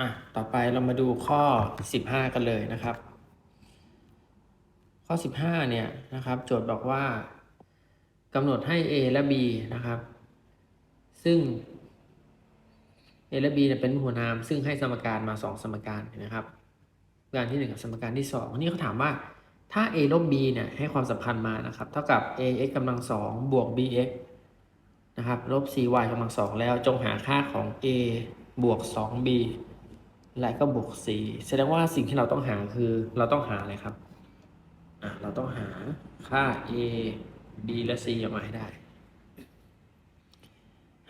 อะต่อไปเรามาดูข้อ 15 กันเลยนะครับ ข้อ 15 เนี่ยนะครับ โจทย์บอกว่ากำหนดให้ a และ b นะครับ ซึ่ง a และ b เนี่ยเป็นหัวนาม ซึ่งให้สมการมา 2 สมการนะครับสมการที่ 1 กับสมการที่ 2 นี่เขาถามว่าถ้า a ลบ b เนี่ยให้ความสัมพันธ์มานะครับ เท่ากับ ax กำลังสองบวก bx นะครับลบ cy กำลังสองแล้วจงหาค่าของ a บวก 2b และก็บวก c แสดงว่าสิ่งที่เราต้องหาคือ เราต้องหาอะไรครับอะเราต้องหาค่า a b และ c ออกมาให้ได้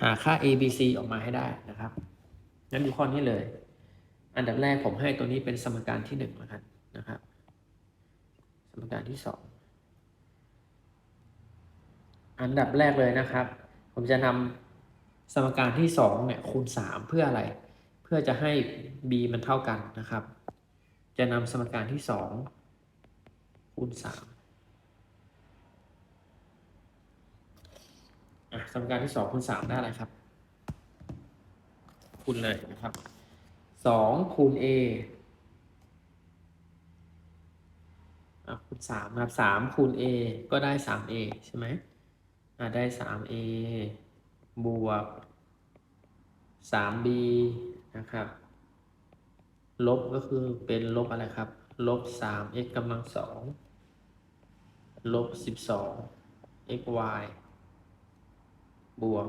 หาค่า a b c ออกมาให้ได้นะครับงั้นดูข้อนี้เลย อันดับแรกผมให้ตัวนี้เป็นสมการที่หนึ่งแล้วกันนะครับ สมการที่สองอันดับแรกเลยนะครับ ผมจะนำสมการที่สองเนี่ยคูณสามเพื่ออะไร พื่อจะให้ b มันเท่ากันนะครับ จะนำสมการที่สองคูณสามอะสมการที่สองคูณสามได้อะไรครับ คูณเลยนะครับสองคูณ a อะคูณสามครับสามคูณ a ก็ได้สาม a ใช่ไหมอะได้สาม a บวกสาม b นะครับ ลบก็คือเป็นลบอะไรครับ ลบสาม x กำลังสองลบสิบสอง x y บวก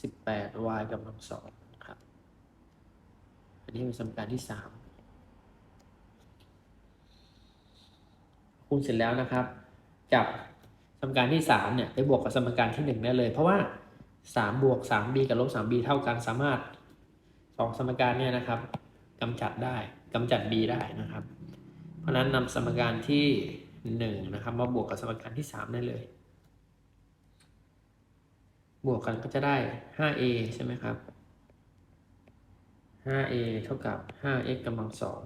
สิบแปด y กำลังสองครับ อันนี้เป็นสมการที่สามคูณเสร็จแล้วนะครับ จับสมการที่สามเนี่ยไปบวกกับสมการที่หนึ่งได้เลย เพราะว่าสามบวกสาม b กับลบสาม b เท่ากันสามารถ สองสมการเนี่ยนะครับกำจัดได้กำจัด b ได้นะครับ เพราะฉะนั้นนำสมการที่หนึ่งนะครับมาบวกกับสมการที่สามได้เลย บวกกันก็จะได้ 5a ใช่ไหมครับ 5a เท่ากับ 5x กำลังสอง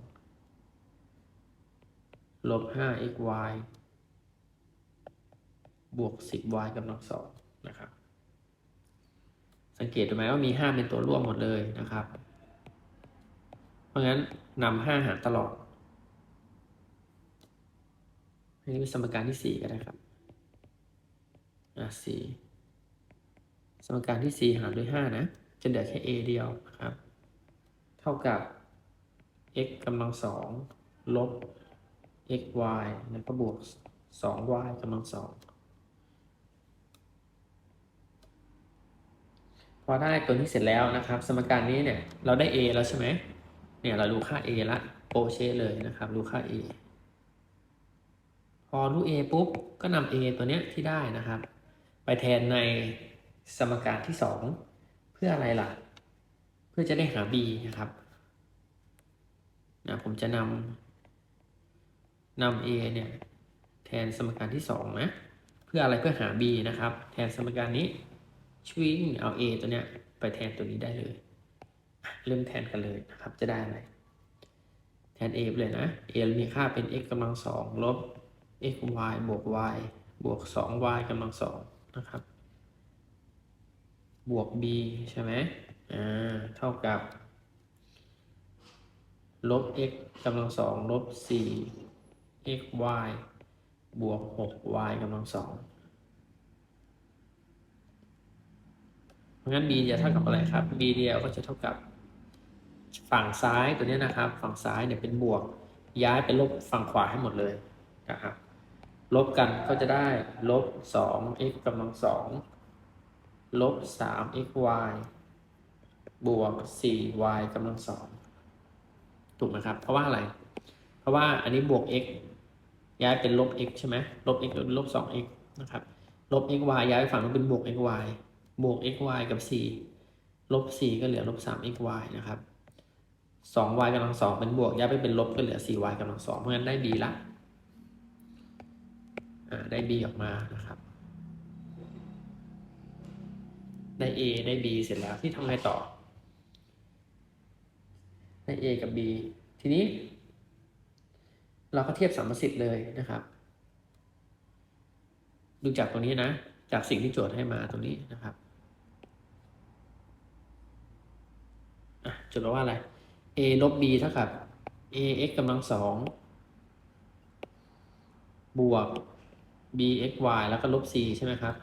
ลบ 5xy บวก 10y กำลังสองนะครับ สังเกตดูไหมว่ามี 5 เป็นตัวร่วมหมดเลยนะครับ ราะงั้นนำ5หารตลอด อันนี้เป็นสมการที่4ก็ได้ครับ อะ4สมการที่4หารด้วย5นะ จะเหลือแค่ a เดียวนะครับ เท่ากับ x กำลังสองลบ x y แล้วก็บวก 2y กำลังสองพอได้ตัวนี้เสร็จแล้วนะครับ สมการนี้เนี่ย เราได้ a แล้วใช่ไหม เนี่ยเรารู้ค่า a ละโปเชเลยนะครับ รู้ค่า a พอรู้ a ปุ๊บ ก็นำ a ตัวเนี้ยที่ได้นะครับ ไปแทนในสมการที่ 2 เพื่ออะไรล่ะ เพื่อจะได้หา b นะครับนะผมจะนำนำ a เนี่ยแทนสมการที่2นะเพื่ออะไรเพื่อหา b นะครับ แทนสมการนี้ช่วยเอา a ตัวเนี้ยไปแทนตัวนี้ได้เลย เริ่มแทนกันเลยนะครับ จะได้อะไร แทน a เลยนะ a มีค่าเป็น x กำลังสองลบ x y บวก y บวก 2y กำลังสองนะครับ บวก b ใช่ไหมอ่า เท่ากับ ลบ x กำลังสองลบ 4 x y บวก 6 y กำลังสองเพราะงั้น b จะเท่ากับอะไรครับ b เดียวก็จะเท่ากับ ฝั่งซ้ายตัวนี้นะครับ ฝั่งซ้ายเนี่ยเป็นบวก ย้ายไปลบฝั่งขวาให้หมดเลยนะครับลบกันก็จะได้ลบ 2 x กำลังสองลบ 3 x y บวก 4 y กำลังสองถูกไหมครับ เพราะว่าอะไร เพราะว่าอันนี้บวก x ย้ายเป็นลบ x ใช่ไหมลบ x ลบ 2x นะครับ ลบ x y ย้ายไปฝั่งนู้นเป็นบวก x y บวก x y กับ 4 ลบ 4 ก็เหลือลบ 3 x y นะครับ 2y กำลังสองเป็นบวกย้ายไปเป็นลบก็เหลือ 4y กำลังสองเพราะงั้นได้ b ละได้ b ออกมานะครับ ได้ a ได้ b เสร็จแล้วที่ทำไงต่อ ได้ a กับ b ทีนี้ เราก็เทียบสัมประสิทธิ์เลยนะครับ ดูจากตรงนี้นะ จากสิ่งที่โจทย์ให้มาตรงนี้นะครับโจทย์บอกว่าอะไร a ลบ b เท่ากับ a x กำลังสองบวก b x y แล้วก็ลบ c ใช่ไหมครับ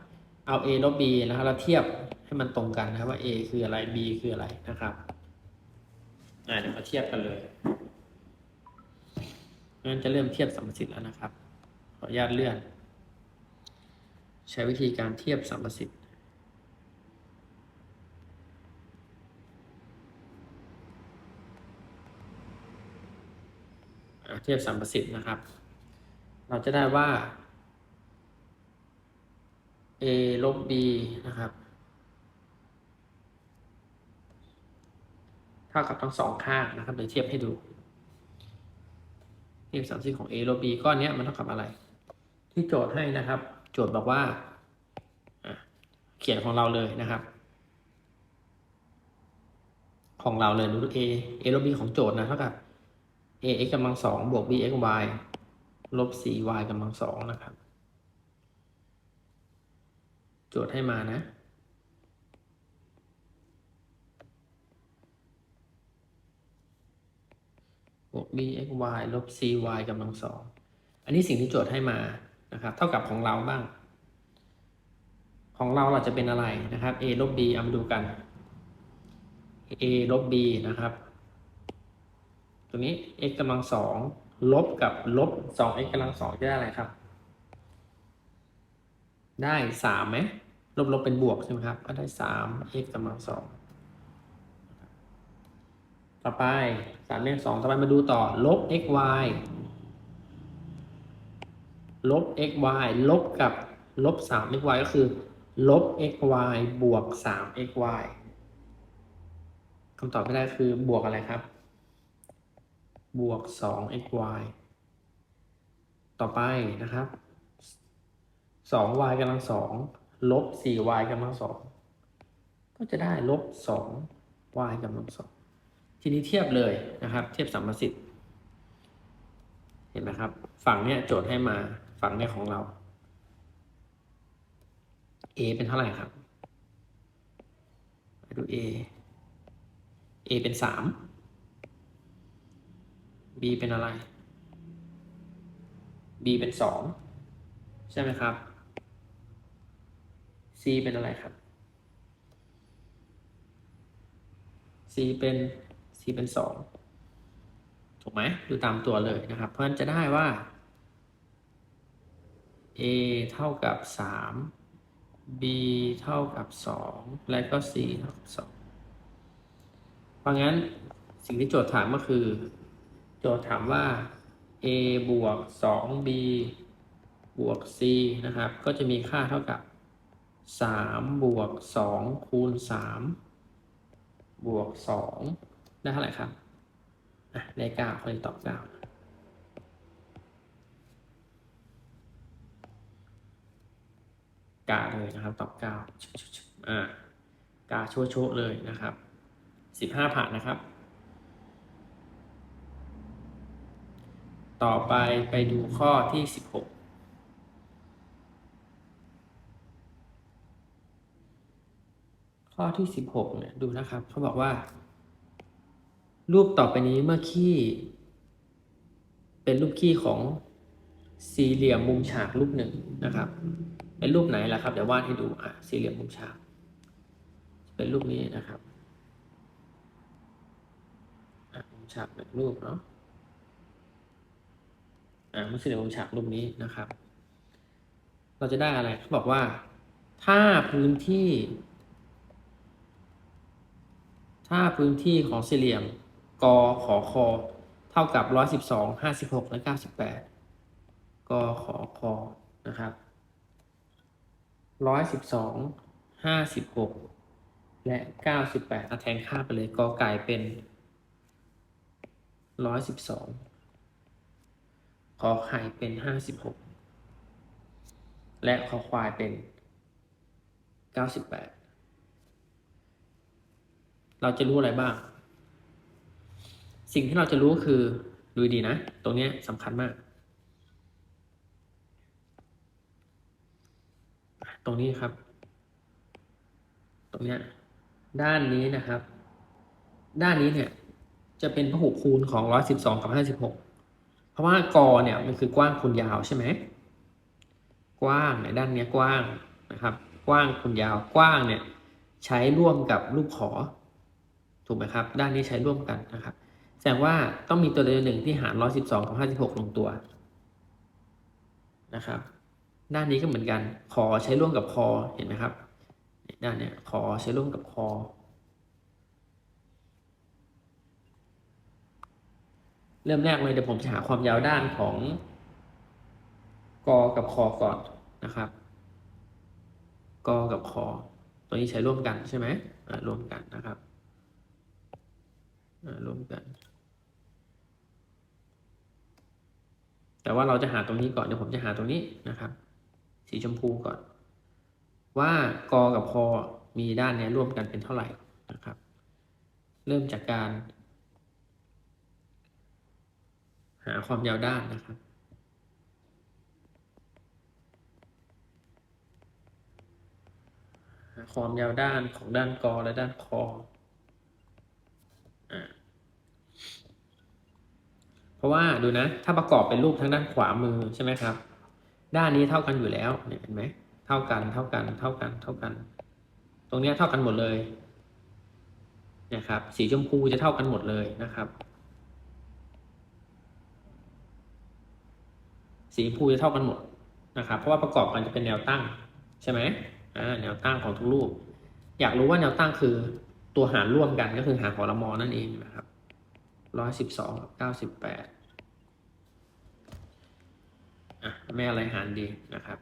เอา a ลบ b นะครับเราเทียบให้มันตรงกันนะครับว่า a คืออะไร b คืออะไรนะครับอ่าเดี๋ยวมาเทียบกันเลยงั้นจะเริ่มเทียบสัมประสิทธิ์แล้วนะครับ ขออนุญาตเลื่อน ใช้วิธีการเทียบสัมประสิทธิ์ เทียบสัมประสิทธิ์นะครับ เราจะได้ว่า a ลบ b นะครับ เท่ากับทั้งสองข้างนะครับเดี๋ยวเทียบให้ดู เทียบสัมประสิทธิ์ของ a ลบ b ก้อนนี้มันเท่ากับอะไร ที่โจทย์ให้นะครับ โจทย์บอกว่าเขียนของเราเลยนะครับ ของเราเลยดู a a ลบ b ของโจทย์นะเท่ากับ a x กำลังสองบวก b x y ลบ 4 y กำลังสองนะครับ โจทย์ให้มานะ บวก b x y ลบ c y กำลังสอง อันนี้สิ่งที่โจทย์ให้มานะครับ เท่ากับของเราบ้าง ของเราเราจะเป็นอะไรนะครับ a ลบ b เอามาดูกัน a ลบ b นะครับ ตัวนี้ x กำลังสองลบกับลบสอง x กำลังสองจะได้อะไรครับ ได้สามไหมลบลบเป็นบวกใช่ไหมครับ ก็ได้สาม x กำลังสองต่อไปสามเลขสองต่อไปมาดูต่อ ลบ x y ลบ x y ลบกับลบสาม x y ก็คือ ลบ x y บวกสาม x y คำตอบไม่ได้คือบวกอะไรครับ บวกสอง x y ต่อไปนะครับสอง y กำลังสองลบสี่ y กำลังสองก็จะได้ลบสอง y กำลังสองทีนี้เทียบเลยนะครับ เทียบสัมประสิทธิ์เห็นไหมครับ ฝั่งเนี้ยโจทย์ให้มาฝั่งเนี้ยของเรา a เป็นเท่าไหร่ครับไปดู a a เป็นสาม b เป็นอะไร b เป็นสองใช่ไหมครับ c เป็นอะไรครับ c เป็น c เป็นสองถูกไหมดูตามตัวเลยนะครับ เพราะฉะนั้นจะได้ว่า a เท่ากับสาม b เท่ากับสองและก็ c เท่ากับสองเพราะงั้นสิ่งที่โจทย์ถามก็คือ โจทย์ถามว่า a บวก 2b บวก c นะครับ ก็จะมีค่าเท่ากับ 3 บวก 2 คูณ 3 บวก 2 ได้เท่าไหร่ครับอะได้9คนตอบ9กาเลยนะครับตอบ9อ่ากาโชว์โชว์เลยนะครับ 15ผ่านนะครับ ต่อไปไปดูข้อที่ 16ข้อที่16เนี่ยดูนะครับเขาบอกว่า รูปต่อไปนี้เมื่อขี้ เป็นรูปขี้ของสี่เหลี่ยมมุมฉากรูปหนึ่งนะครับ เป็นรูปไหนล่ะครับเดี๋ยววาดให้ดูอะสี่เหลี่ยมมุมฉาก เป็นรูปนี้นะครับมุมฉากหนึ่งรูปเนาะ อ่ามันคือในวงฉากรูปนี้นะครับ เราจะได้อะไรเขาบอกว่า ถ้าพื้นที่ ถ้าพื้นที่ของสี่เหลี่ยมกขอคอเท่ากับร้อยสิบสองห้าสิบหกและเก้าสิบแปดกขอคอนะครับร้อยสิบสองห้าสิบหกและเก้าสิบแปดแทนค่าไปเลยกไก่เป็นร้อยสิบสอง ขอไข่เป็นห้าสิบหกและขอควายเป็นเก้าสิบแปดเราจะรู้อะไรบ้าง สิ่งที่เราจะรู้คือดูดีนะ ตรงนี้สำคัญมาก ตรงนี้ครับ ตรงนี้ด้านนี้นะครับ ด้านนี้เนี่ย จะเป็นพหุคูณของร้อยสิบสองกับห้าสิบหก เพราะว่ากอเนี่ยมันคือกว้างคูณยาวใช่ไหมกว้างในด้านนี้กว้างนะครับ กว้างคูณยาวกว้างเนี่ยใช้ร่วมกับรูปขอ ถูกไหมครับ ด้านนี้ใช้ร่วมกันนะครับ แสดงว่าต้องมีตัวใดตัวหนึ่งที่หาร 112กับ56 ลงตัวนะครับ ด้านนี้ก็เหมือนกัน ขอใช้ร่วมกับคอเห็นไหมครับ ด้านเนี้ยขอใช้ร่วมกับคอ เริ่มแรกเลยเดี๋ยวผมจะหาความยาวด้านของกอกับคอก่อนนะครับกอกับคอตัวนี้ใช้ร่วมกันใช่ไหมร่วมกันนะครับร่วมกัน แต่ว่าเราจะหาตรงนี้ก่อนเดี๋ยวผมจะหาตรงนี้นะครับ สีชมพูก่อน ว่ากอกับคอมีด้านเนี้ยร่วมกันเป็นเท่าไหร่นะครับ เริ่มจากการ หาความยาวด้านนะครับ หาความยาวด้านของด้านกอและด้านคอเพราะว่าดูนะ ถ้าประกอบเป็นรูปทางด้านขวามือใช่ไหมครับ ด้านนี้เท่ากันอยู่แล้วเนี่ยเห็นไหมเท่ากันเท่ากัน เท่ากัน เท่ากัน ตรงนี้เท่ากันหมดเลยนะครับ สีชมพูจะเท่ากันหมดเลยนะครับ สีชมพูจะเท่ากันหมดนะครับ เพราะว่าประกอบกันจะเป็นแนวตั้งใช่ไหมอ่าแนวตั้งของทุกรูป อยากรู้ว่าแนวตั้งคือตัวหารร่วมกันก็คือหารหองละมอนั่นเองนะครับร้อยสิบสองเก้าสิบแปดอะแม่อะไรหารดีนะครับ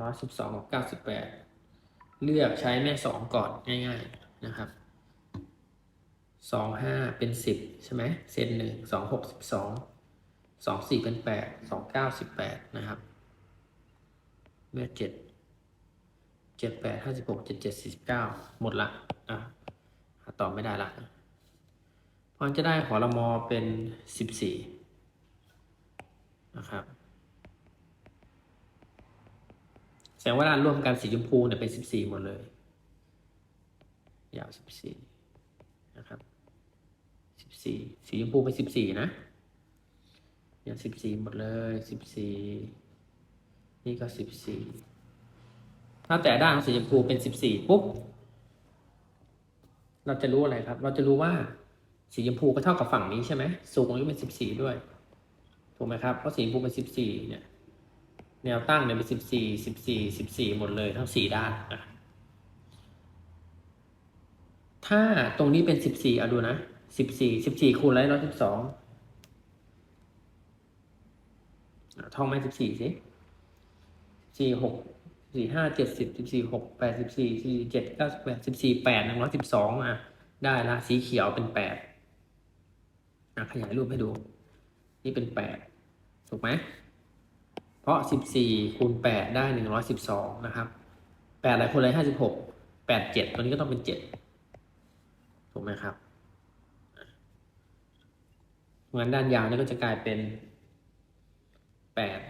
ร้อยสิบสองกับเก้าสิบแปดเลือกใช้แม่สองก่อนง่าย ๆนะครับสองห้าเป็นสิบใช่ไหมเซนหนึ่งสองหกสิบสอง สองสี่เป็นแปดสองเก้าสิบแปดนะครับเมื่อเจ็ดเจ็ดแปดห้าสิบหกเจ็ดเจ็ดสี่สิบเก้าหมดละอะหาต่อไม่ได้ละเพราะจะได้หอละมอเป็นสิบสี่นะครับแสดงว่าด้านร่วมกันสีชมพูเนี่ยเป็นสิบสี่หมดเลย ยาวสิบสี่นะครับสิบสี่สีชมพูเป็นสิบสี่นะ ยาวสิบสี่หมดเลยสิบสี่นี่ก็สิบสี่ถ้าแต่ด้านสีชมพูเป็นสิบสี่ปุ๊บ เราจะรู้อะไรครับ เราจะรู้ว่าสีชมพูก็เท่ากับฝั่งนี้ใช่ไหมสูงก็เป็นสิบสี่ด้วย ถูกไหมครับ เพราะสีชมพูเป็นสิบสี่เนี่ย แนวตั้งเนี่ยเป็นสิบสี่สิบสี่สิบสี่หมดเลยทั้งสี่ด้านนะถ้าตรงนี้เป็นสิบสี่เอาดูนะสิบสี่สิบสี่คูณร้อยร้อยสิบสอง ท่องไหมสิบสี่สิสี่หกสี่ห้าเจ็ดสิบสิบสี่หกแปดสิบสี่สี่เจ็ดเก้าสิบแปดสิบสี่แปดหนึ่งร้อยสิบสองอะ ได้ละสีเขียวเป็นแปดอะขยายรูปให้ดู นี่เป็นแปดถูกไหมเพราะสิบสี่คูณแปดได้หนึ่งร้อยสิบสองนะครับแปดอะไรคูณอะไรห้าสิบหกแปดเจ็ดตัวนี้ก็ต้องเป็นเจ็ดถูกไหมครับงั้นด้านยาวนี่ก็จะกลายเป็น แปด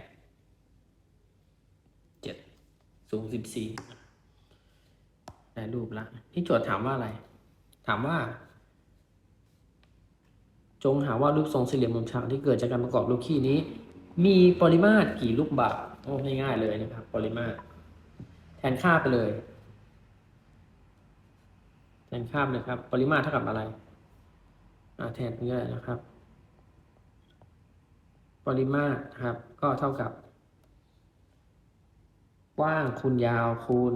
เจ็ดสูงสิบสี่ได้รูปละที่โจทย์ถามว่าอะไร ถามว่า จงหาว่ารูปทรงสี่เหลี่ยมมุมฉากที่เกิดจากการประกอบลูกขี้นี้ มีปริมาตรกี่ลูกบาศก์โอ้ง่ายๆเลยนะครับ ปริมาตร แทนค่าไปเลยแทนค่าเลยครับ ปริมาตรเท่ากับอะไรอ่าแทนไปเลยนะครับ ปริมาตรครับ ก็เท่ากับ กว้างคูณยาวคูณ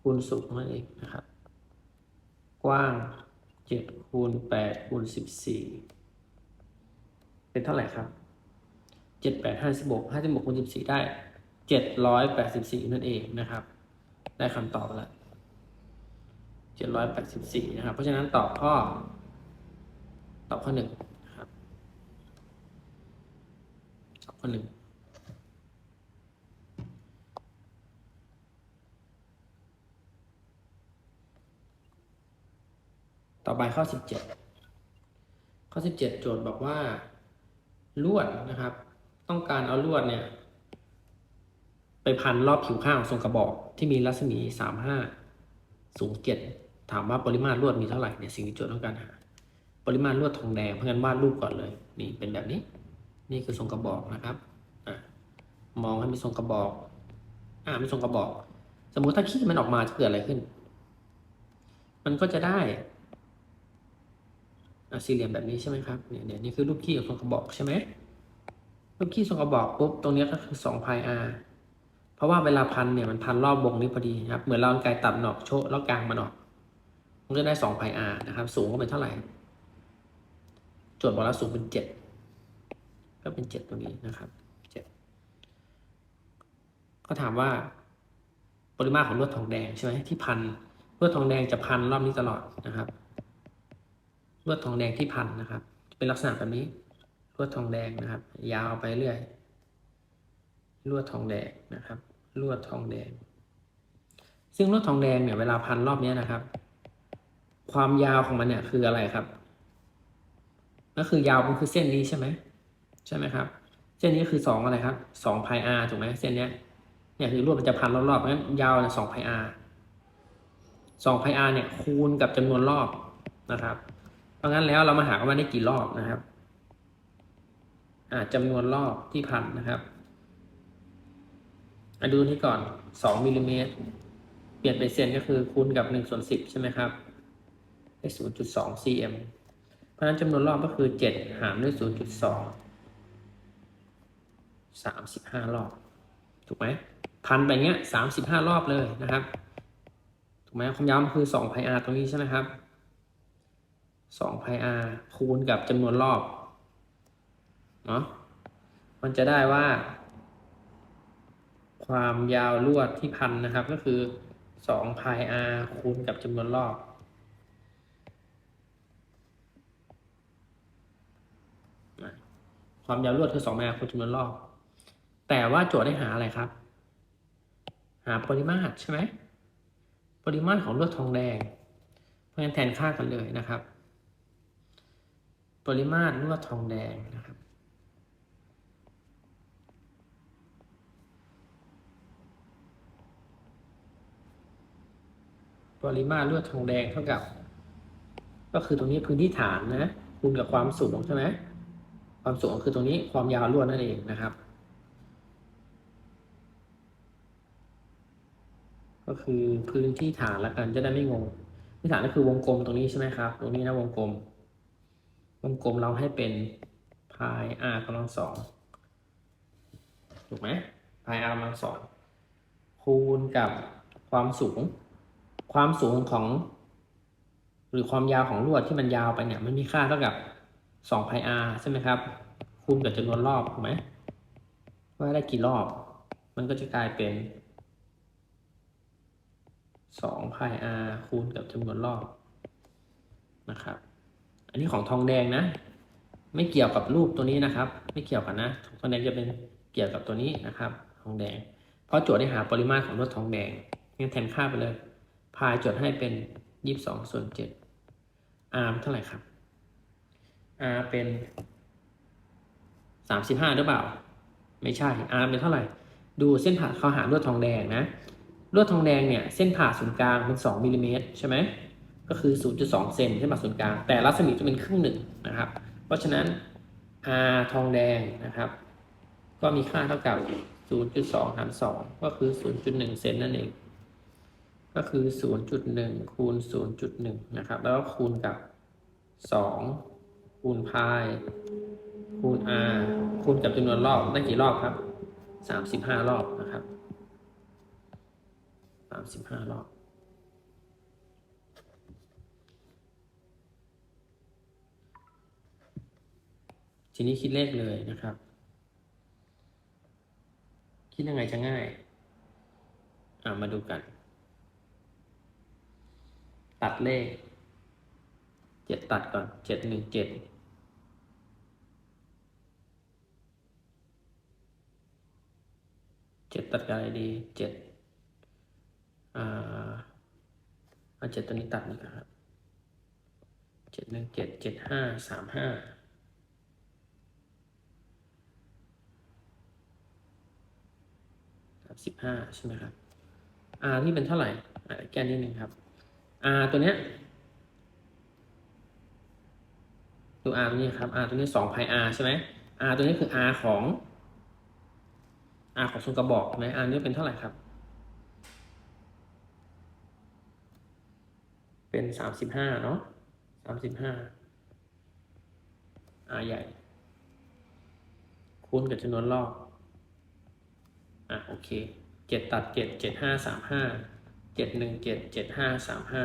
คูณสูงนั่นเองนะครับ กว้างเจ็ดคูณแปดคูณสิบสี่เป็นเท่าไหร่ครับเจ็ดแปดห้าสิบหกห้าสิบหกคูณสิบสี่ได้เจ็ดร้อยแปดสิบสี่นั่นเองนะครับ ได้คำตอบแล้วเจ็ดร้อยแปดสิบสี่นะครับ เพราะฉะนั้นตอบข้อ ตอบข้อหนึ่งนะครับตอบ ข้อหนึ่งต่อไปข้อ 17 ข้อ 17 โจทย์บอกว่า ลวดนะครับ ต้องการเอาลวดเนี่ย ไปพันรอบผิวข้างของทรงกระบอกที่มีรัศมี 35 สูง7ถามว่าปริมาตรลวดมีเท่าไหร่เนี่ยสิ่งที่โจทย์ต้องการหา ปริมาตรลวดทองแดงเพราะงั้นวาดรูปก่อนเลย นี่เป็นแบบนี้ นี่คือทรงกระบอกนะครับอมองให้มีทรงกระบอก อ่ามีทรงกระบอก สมมุติถ้าขี้มันออกมาจะเกิดอะไรขึ้น มันก็จะได้สี่เหลี่ยมแบบนี้ใช่ไหมครับเนี่ยเนี่ยนี่คือรูปขี้ของทรงกระบอกใช่ไหมรูปขี้ทรงกระบอกปุ๊บตรงเนี้ยก็คือสองพายอาเพราะว่าเวลาพันเนี่ยมันพันรอบวงนี้พอดีครับ เหมือนเราอาไกลตัดหนอกโชะแล้วกลางมันออกมันก็ได้สองพายอานะครับ สูงก็เป็นเท่าไหร่ โจทย์บอกแล้วสูงเป็นเจ็ด ก็เป็นเจ็ดตรงนี้นะครับเจ็ดก็ถามว่า ปริมาตรของลวดทองแดงใช่ไหมที่พันลวดทองแดงจะพันรอบนี้ตลอดนะครับลวดทองแดงที่พันนะครับ เป็นลักษณะแบบนี้ลวดทองแดงนะครับ ยาวไปเรื่อยลวดทองแดงนะครับลวดทองแดง ซึ่งลวดทองแดงเนี่ยเวลาพันรอบนี้นะครับ ความยาวของมันเนี่ยคืออะไรครับ ก็คือยาวมันคือเส้นนี้ใช่ไหม ใช่ไหมครับ เส้นนี้คือสองอะไรครับสองพายอาถูกไหมเส้นเนี้ยเนี่ยคือรวดมันจะพันรอบๆงั้นยาวนะสองพายอาสองพายอาเนี่ยคูณกับจำนวนรอบนะครับ เพราะงั้นแล้วเรามาหาว่าได้กี่รอบนะครับอ่าจำนวนรอบที่พันนะครับมาดูที่ก่อนสองมิลลิเมตรเปลี่ยนเป็นเซนก็คือคูณกับหนึ่งส่วนสิบใช่ไหมครับได้ศูนย์จุดสอง cm เพราะฉะนั้นจำนวนรอบก็คือเจ็ดหารด้วยศูนย์จุดสอง สามสิบห้ารอบ ถูกไหมพันไปเงี้ยสามสิบห้ารอบเลยนะครับ ถูกไหมความยาวมันคือสองพายอาตรงนี้ใช่ไหมครับสองพายอาคูณกับจำนวนรอบเนาะมันจะได้ว่า ความยาวลวดที่พันนะครับ ก็คือสองพายอาคูณกับจำนวนรอบความยาวลวดคือสองพายอาคูณจำนวนรอบ แต่ว่าโจทย์ได้หาอะไรครับ หาปริมาตรใช่ไหมปริมาตรของลวดทองแดง เพราะฉะนั้นแทนค่ากันเลยนะครับ ปริมาตรลวดทองแดงนะครับ ปริมาตรลวดทองแดงเท่ากับ ก็คือตรงนี้พื้นที่ฐานนะคูณกับความสูงใช่ไหมความสูงคือตรงนี้ความยาวลวดนั่นเองนะครับ คือพื้นที่ฐานละกันจะได้ไม่งงพื้นฐานก็คือวงกลมตรงนี้ใช่ไหมครับ ตรงนี้นะวงกลม วงกลมเราให้เป็นพาย r กำลังสองถูกไหมพาย r กำลังสองคูณกับความสูง ความสูงของ หรือความยาวของลวดที่มันยาวไปเนี่ยมันมีค่าเท่ากับ2 pi r ใช่ไหมครับคูณกับจำนวนรอบถูกไหมว่าได้กี่รอบ มันก็จะกลายเป็น 2 pi r คูณกับจำนวนรอบนะครับ อันนี้ของทองแดงนะ ไม่เกี่ยวกับรูปตัวนี้นะครับ ไม่เกี่ยวกันนะทองแดงจะเป็นเกี่ยวกับตัวนี้นะครับ ทองแดง เพราะโจทย์ได้หาปริมาตรของลวดทองแดงงั้นแทนค่าไปเลย พายจดให้เป็นยี่สิบสองส่วนเจ็ด r เท่าไหร่ครับ r เป็นสามสิบห้าหรือเปล่า ไม่ใช่ r เป็นเท่าไหร่ ดูเส้นผ่าเขาหาลวดทองแดงนะ ลวดทองแดงเนี่ยเส้นผ่าศูนย์กลางเป็นสองมิลลิเมตรใช่ไหมก็คือ 0.2 เซนเส้นผ่าศูนย์กลางแต่รัศมีจะเป็นครึ่งหนึ่งนะครับ เพราะฉะนั้น r ทองแดงนะครับ ก็มีค่าเท่ากับ 0.2หาร2ก็คือ 0.1 เซนนั่นเอง ก็คือ 0.1 คูณ 0.1 นะครับ แล้วก็คูณกับ 2 คูณพาย คูณ r คูณกับจำนวนรอบได้กี่รอบครับ 35 รอบนะครับ 35รอบทีนี้คิดเลขเลยนะครับ คิดยังไงจะง่ายอ่ามาดูกัน ตัดเลขเจ็ดตัดก่อนเจ็ดหนึ่งเจ็ดเจ็ดตัดกับอะไรดีเจ็ด เอาเจ็ดตัวนี้ตัดนี่ครับเจ็ดหนึ่งเจ็ดเจ็ดห้าสามห้าสิบห้าใช่ไหมครับ r ที่เป็นเท่าไหร่แก้นิดนึงครับ r ตัวเนี้ยตัว r ตัวนี้ครับ r ตัวนี้สองพาย r ใช่ไหม r ตัวนี้คือ r ของ r ของทรงกระบอกใช่ไหม r นี้เป็นเท่าไหร่ครับ เป็นสามสิบห้าเนาะสามสิบห้า r ใหญ่ คูณกับจำนวนรอบ อะโอเคเจ็ดตัดเจ็ดเจ็ดห้าสามห้าเจ็ดหนึ่งเจ็ดเจ็ดห้าสามห้า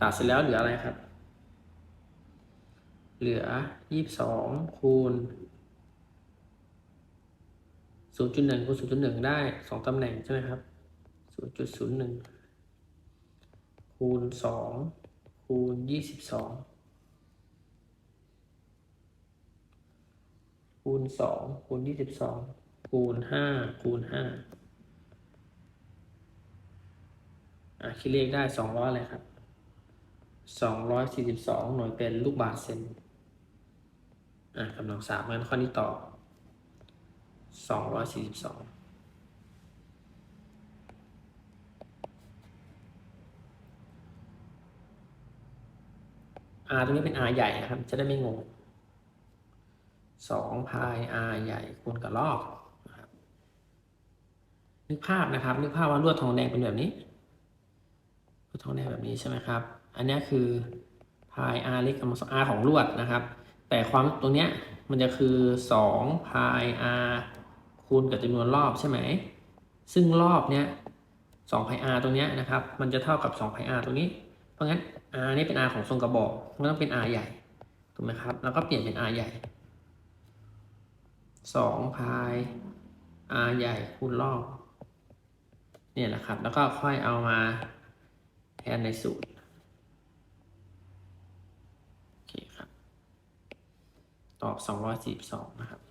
ตัดเสร็จแล้วเหลืออะไรครับ เหลือยี่สิบสองคูณศูนย์จุดหนึ่งคูณศูนย์จุดหนึ่งได้สองตำแหน่งใช่ไหมครับศูนย์จุดศูนย์หนึ่ง คูณสองคูณยี่สิบสองคูณสองคูณยี่สิบสองคูณห้าคูณห้าอะคิดเลขได้สองร้อยอะไรครับสองร้อยสี่สิบสองหน่วยเป็นลูกบาศก์เซนอะกำลังสามงั้นข้อนี้ต่อสองร้อยสี่สิบสอง อาตรงนี้เป็น R ใหญ่นะครับ จะได้ไม่งงสองพาย R ใหญ่คูณกับรอบนะครับนึกภาพนะครับ นึกภาพว่าลวดทองแดงเป็นแบบนี้ลวดทองแดงแบบนี้ใช่ไหมครับ อันนี้คือพาย R เล็กกำลังสอง R ของลวดนะครับ แต่ความตรงเนี้ยมันจะคือสองพาย R คูณกับจำนวนรอบใช่ไหม ซึ่งรอบเนี้ยสองพาย R ตรงเนี้ยนะครับ มันจะเท่ากับสองพาย R ตรงนี้ เพราะงั้น R นี่เป็น R ของทรงกระบอกมันต้องเป็น R ใหญ่ถูกไหมครับ แล้วก็เปลี่ยนเป็น R ใหญ่สองพาย R ใหญ่คูณรอบเนี่ยนะครับ แล้วก็ค่อยเอามาแทนในสูตรโอเคครับ ตอบ 242 นะครับ